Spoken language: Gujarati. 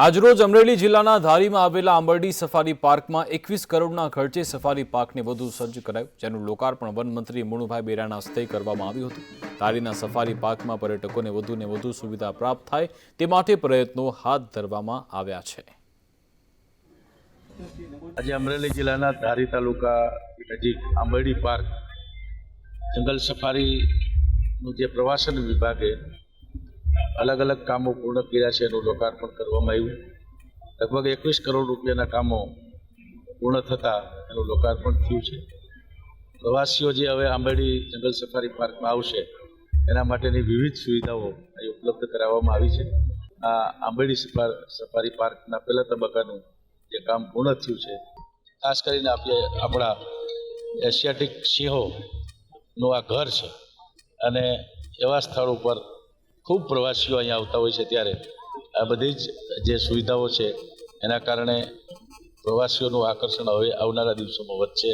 આજરોજ અમરેલી જિલ્લાના ધારીમાં આવેલા આંબરડી સફારી પાર્કમાં એકવીસ કરોડના ખર્ચે સફારી પાર્કને વધુ સજ્જ કરાયું, જેનું લોકાર્પણ વનમંત્રી મુણુભાઈ બેરાના હસ્તે કરવામાં આવ્યું હતું. ધારીના સફારી પાર્કમાં પર્યટકોને વધુને વધુ સુવિધા પ્રાપ્ત થાય તે માટે પ્રયત્નો હાથ ધરવામાં આવ્યા છે. આજે અમરેલી જિલ્લાના ધારી તાલુકા નજીક આંબરડી પાર્ક જંગલ સફારીનું જે પ્રવાસન વિભાગે અલગ અલગ કામો પૂર્ણ કર્યા છે એનું લોકાર્પણ કરવામાં આવ્યું. લગભગ એકવીસ કરોડ રૂપિયાના કામો પૂર્ણ થતાં એનું લોકાર્પણ થયું છે. પ્રવાસીઓ જે હવે આંબેડી જંગલ સફારી પાર્કમાં આવશે, એના માટેની વિવિધ સુવિધાઓ અહીં ઉપલબ્ધ કરાવવામાં આવી છે. આ આંબેડી સફાર પાર્કના પહેલા તબક્કાનું જે કામ પૂર્ણ થયું છે, ખાસ કરીને આપણે આપણા એશિયાટિક સિંહોનું આ ઘર છે. અને એવા સ્થળ ઉપર ખૂબ પ્રવાસીઓ અહીંયા આવતા હોય છે ત્યારે. આ બધી જ જે સુવિધાઓ છે, એના કારણે પ્રવાસીઓનું આકર્ષણ હવે આવનારા દિવસોમાં વધશે.